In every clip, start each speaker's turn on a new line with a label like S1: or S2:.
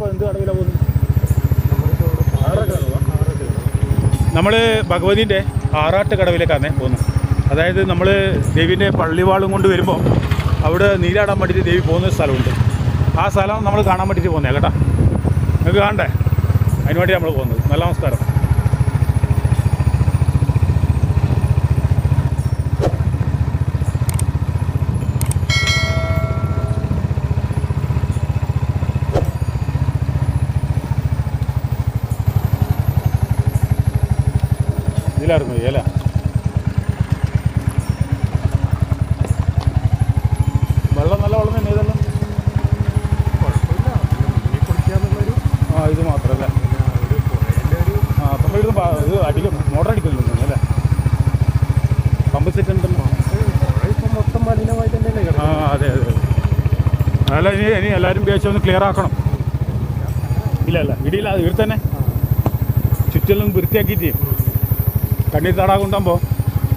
S1: നമ്മളിപ്പോൾ എന്ത് കടവിലാണ് പോകുന്നത്? നമ്മൾ ഭഗവതിന്റെ ആറാട്ട് കടവിലേക്കാണ് പോകുന്നത്. അതായത് നമ്മൾ ദേവീന്റെ പള്ളിവാളും കൊണ്ട് വരുമ്പോൾ അവിടെ നീരാടാൻ വേണ്ടിയിട്ട് ദേവി പോകുന്ന സ്ഥലമുണ്ട്. ആ സ്ഥലം നമ്മൾ കാണാൻ വേണ്ടിയിട്ട് പോകുന്നത് കേട്ടോ? നിങ്ങൾക്ക് കാണണ്ടേ? അതിന് വേണ്ടി നമ്മൾ പോകുന്നത്. നല്ല നമസ്കാരം. ഇതിലായിരുന്നു അല്ലേ? വെള്ളം നല്ല വെള്ളം തന്നെ ഇതെല്ലാം? ആ ഇത് മാത്രമല്ല? ആ അപ്പം ഇത് അടിക്കും മോട്ടർ അടിക്കുന്നുണ്ട് അല്ലേ? പമ്പ് സെറ്റ് ഉണ്ടല്ലോ.
S2: മൊത്തം
S1: ആ അതെ അതെ അല്ല ഇനി ഇനി എല്ലാവരും ഒന്ന് ക്ലിയർ ആക്കണം. ഇല്ല അല്ല ഇടിയില്ല ഇവിടെ തന്നെ. ചുറ്റെല്ലാം വൃത്തിയാക്കിയിട്ട്. കണ്ണീർ തടാകം ഉണ്ടാകുമ്പോൾ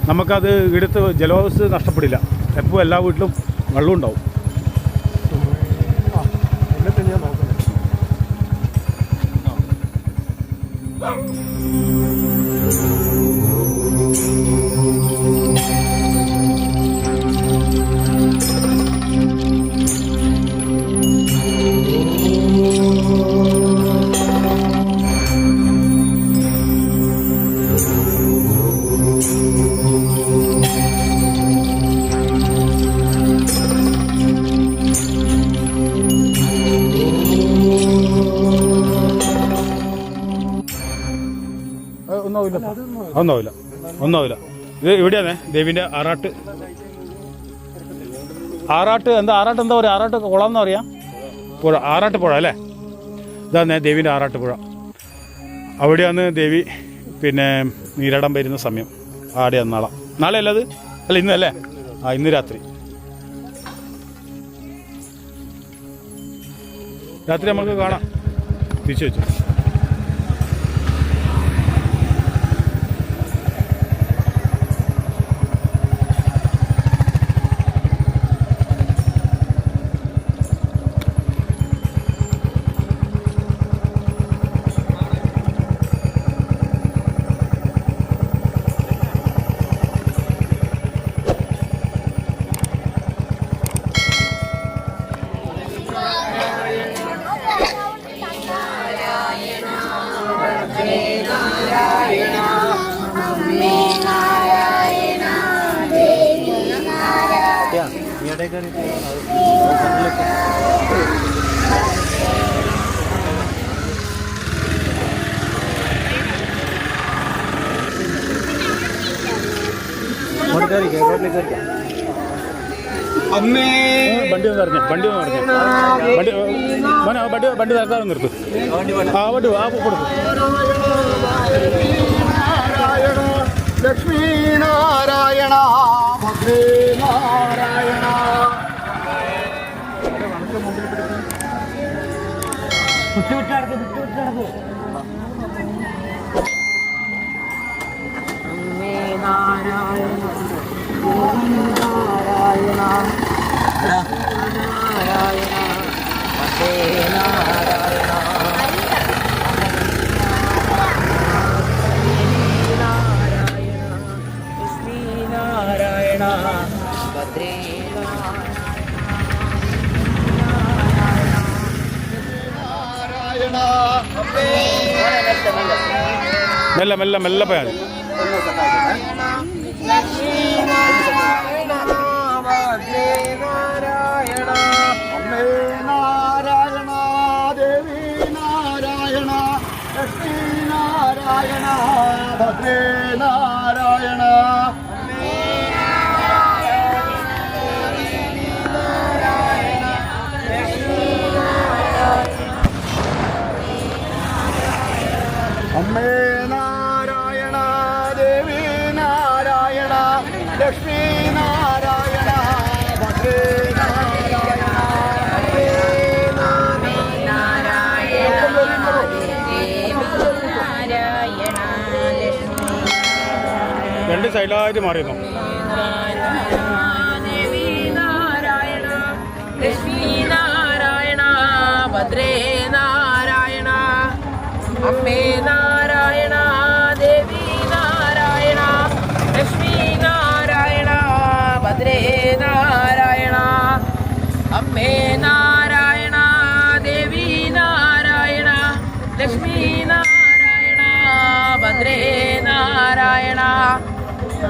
S1: നമുക്കത് എടുത്ത് ജലോസ് നഷ്ടപ്പെടില്ല. എപ്പോൾ എല്ലാ വീട്ടിലും വെള്ളം ഉണ്ടാവും ഒന്നാവില്ല. ഒന്നാവില്ല. ഇത് ഇവിടെയാണേ ദേവിന്റെ ആറാട്ട്. ആറാട്ട് എന്താ? ആറാട്ട് എന്താ പറയുക ആറാട്ട് കുളം എന്ന് പറയാം പുഴ. ആറാട്ട് പുഴ അല്ലേ? ഇതാണ് ദേവിന്റെ ആറാട്ട് പുഴ. അവിടെയാണ് ദേവി പിന്നെ നീരടം വരുന്ന സമയം. ആടെയാണ് നാളെ. നാളെ അല്ലത് അല്ല ഇന്നല്ലേ ആ ഇന്ന് രാത്രി. രാത്രി നമുക്ക് കാണാം. തിരിച്ചു വെച്ചു. വണ്ടി ഒന്ന് നിർത്ത് ആ വണ്ടി ആ കൊടുക്കും
S2: ലക്ഷ്മീനാരായണ ലക്ഷ്മീ നാരായണ. ഭദ്രേ നാരായണ
S3: അമ്മേ
S1: മെല്ലെ മെല്ലെ മെല്ലെ പോയാൽ
S2: നാരായണ ഭദ്രേ നാരായണ
S3: 말해봐.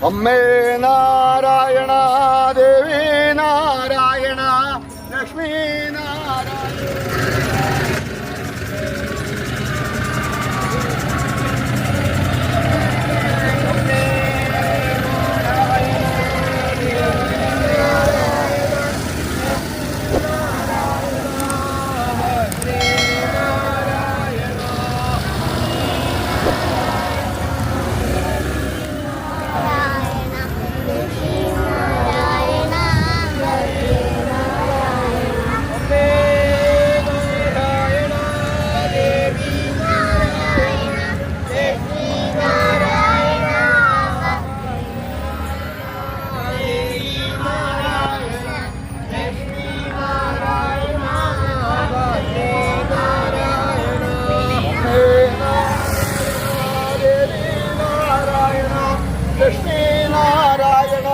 S2: അമ്മേ നാരായണ
S4: कृष्णे नारायण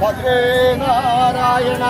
S4: भद्रे नारायण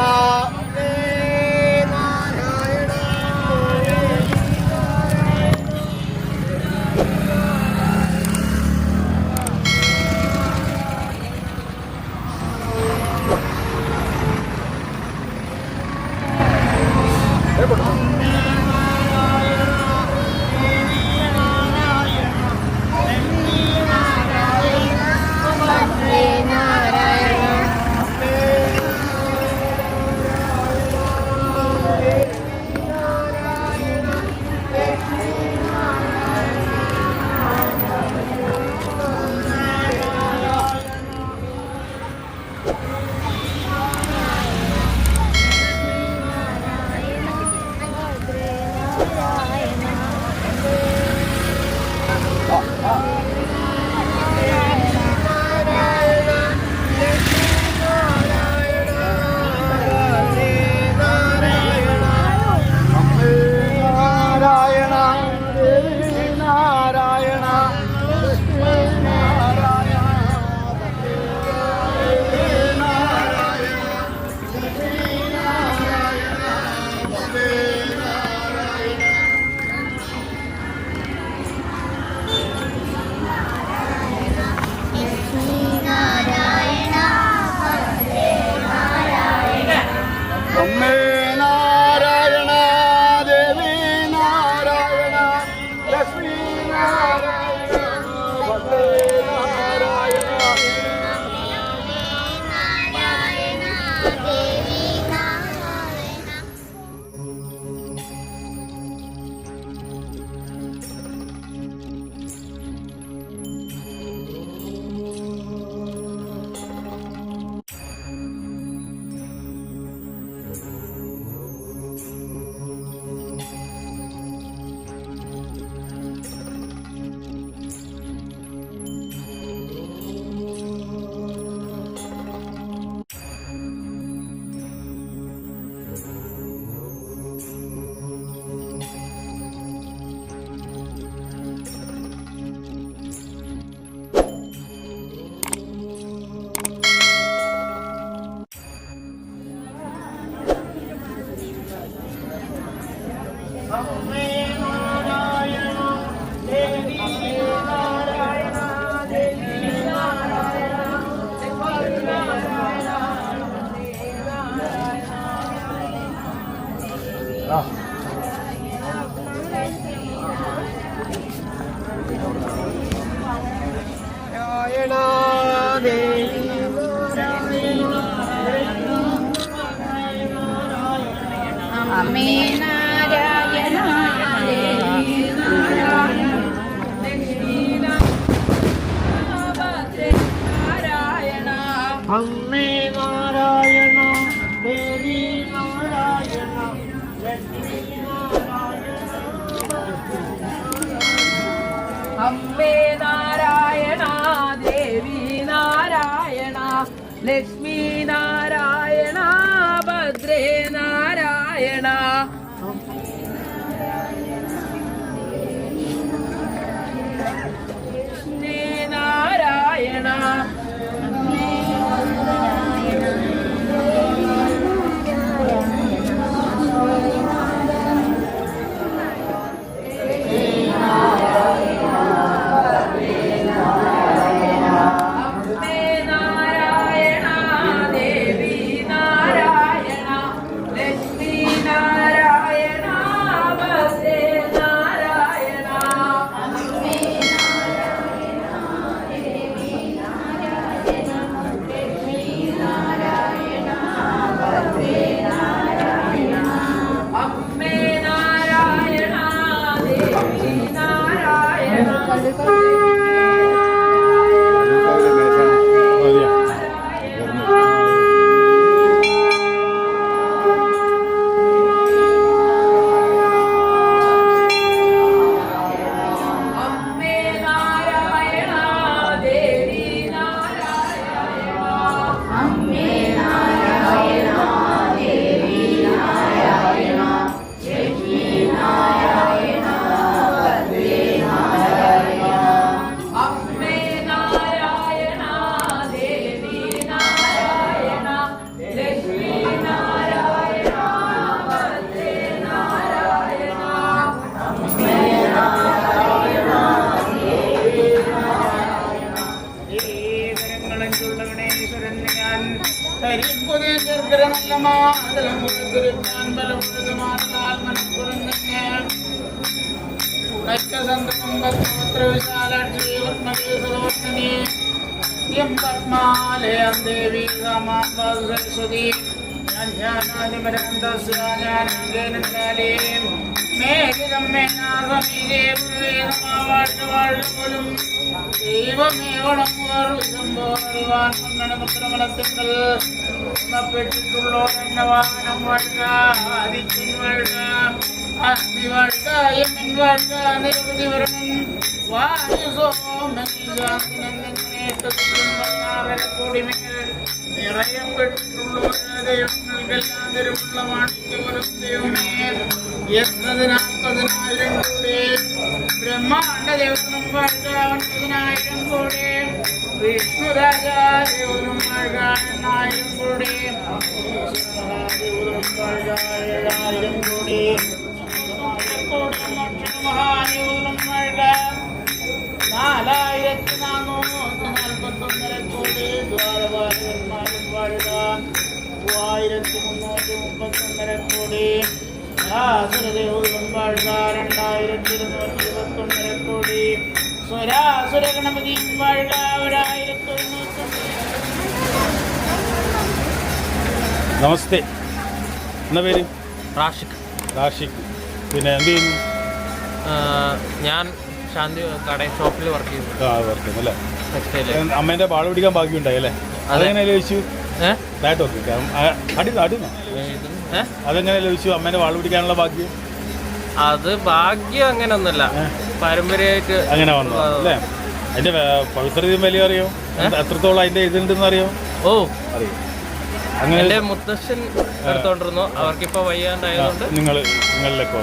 S4: അമ്മേ നാരായണ നാരായണ അമ്മേ ലക്ഷ്മി പത്മാലയം ദേവി രാമാം സരസ്വതി മേഘിതം മേനാഗമീരേ വാഴും ദൈവമേവണം ശംഭോ അറിവാൻ മണ്ണണപുത്രമണത്തിങ്കൽ പെട്ടിട്ടുള്ളോരെന്ന വാഹനം അവൻ ആദിത്യൻ വഴുക വഴുക വഴുക ബ്രഹ്മാണ്ട ദേവനും വാഴുക ഒൻപതിനായിരം കൂടെ. വാഴുക എണ്ണായിരം കൂടെ വാഴുക ഏഴായിരം കൂടെ നാലായിരത്തി നാനൂറ്റി നാൽപ്പത്തൊന്നര കോടി ദ്വാരപാലകന്മാരും വാഴുക മൂവായിരത്തി മുന്നൂറ്റി മുപ്പത്തൊന്നര കോടി ആസുരദേവനും വാഴുക രണ്ടായിരത്തി ഇരുന്നൂറ്റി ഇരുപത്തൊന്നര കോടി സ്വരാസുര ഒരായിരത്തി
S1: നമസ്തേ. എന്താ പേര്?
S3: റാഷിക്.
S1: റാഷിക്. പിന്നെ എന്ത് ചെയ്യുന്നു?
S3: ഞാൻ ശാന്തി കട ഷോപ്പിൽ വർക്ക് ചെയ്യുന്നു.
S1: ആ വർക്ക് ചെയ്യുന്നു അല്ലേ?
S3: ടെക്സ്റ്റൈൽ
S1: അമ്മേന്റെ പാട് പിടിക്കാൻ ഉണ്ടായി അല്ലേ? അതെങ്ങനെ ലഭിച്ചു
S3: ഏഹ്
S1: ഓക്കെ അടി അടുന്നോ
S3: ഏഹ്
S1: അതെങ്ങനെ ലഭിച്ചു അമ്മേന്റെ വാൾ പിടിക്കാനുള്ള ഭാഗ്യം?
S3: അത് ഭാഗ്യം അങ്ങനെ അങ്ങനെയൊന്നുമല്ല പാരമ്പര്യമായിട്ട്
S1: അങ്ങനെ വന്നു അല്ലേ? അതിന്റെ പവിത്രതയും വലിയ അറിയോ എത്രത്തോളം അതിന്റെ ഇതുണ്ടെന്ന് അറിയോ
S3: ഓ.
S1: അറിയോ? അങ്ങനെ
S3: മുത്തശ്ശൻ എടുത്തോണ്ടിരുന്നു. അവർക്കിപ്പോ വയ്യാണ്ടായതുകൊണ്ട്.
S1: നിങ്ങൾ നിങ്ങളിലേക്ക്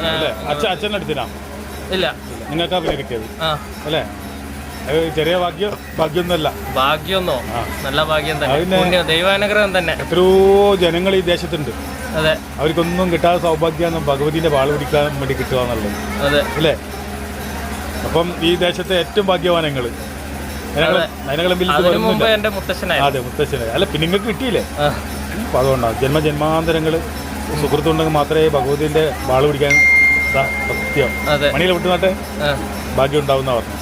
S1: അച്ഛൻ അച്ഛന്റെ അടുത്തിനാ
S3: ഇല്ല.
S1: നിങ്ങൾക്കാ കിട്ടിയത്? അല്ലേ? ചെറിയ ഭാഗ്യം ഭാഗ്യമൊന്നുമല്ല
S3: ഭാഗ്യമൊന്നോ നല്ല ഭാഗ്യം തന്നെ. ദൈവാനുഗ്രഹം തന്നെ.
S1: എത്രയോ ജനങ്ങൾ ഈ ദേശത്തുണ്ട്.
S3: അതെ.
S1: അവർക്കൊന്നും കിട്ടാത്ത സൗഭാഗ്യമാണ് ഭഗവതിന്റെ വാൾ പിടിക്കാൻ വേണ്ടി കിട്ടുക എന്നുള്ളത്.
S3: അതെ.
S1: അല്ലേ? അപ്പം ഈ ദേശത്തെ ഏറ്റവും ഭാഗ്യവാനങ്ങൾ.
S3: അതെ. അതിനു മുമ്പ്
S1: അല്ല പിന്നെ നിങ്ങൾക്ക് കിട്ടിയില്ലേ? അപ്പൊ അതുകൊണ്ടാണ് ജന്മജന്മാന്തരങ്ങൾ സുഹൃത്തുണ്ടെങ്കിൽ മാത്രമേ ഭഗവതിന്റെ വാൾ പിടിക്കാൻ സത്യം. മണിയിൽ വിട്ടുനാട്ടെ ഭാഗ്യം ഉണ്ടാവുന്ന പറഞ്ഞു.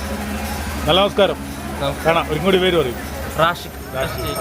S1: നല്ല നമസ്കാരം.
S3: നമസ്കാരം.
S1: കാണാം. ഒരു കൂടി പേര് പറയും.
S3: റാഷിഖ് റാഷിഖ്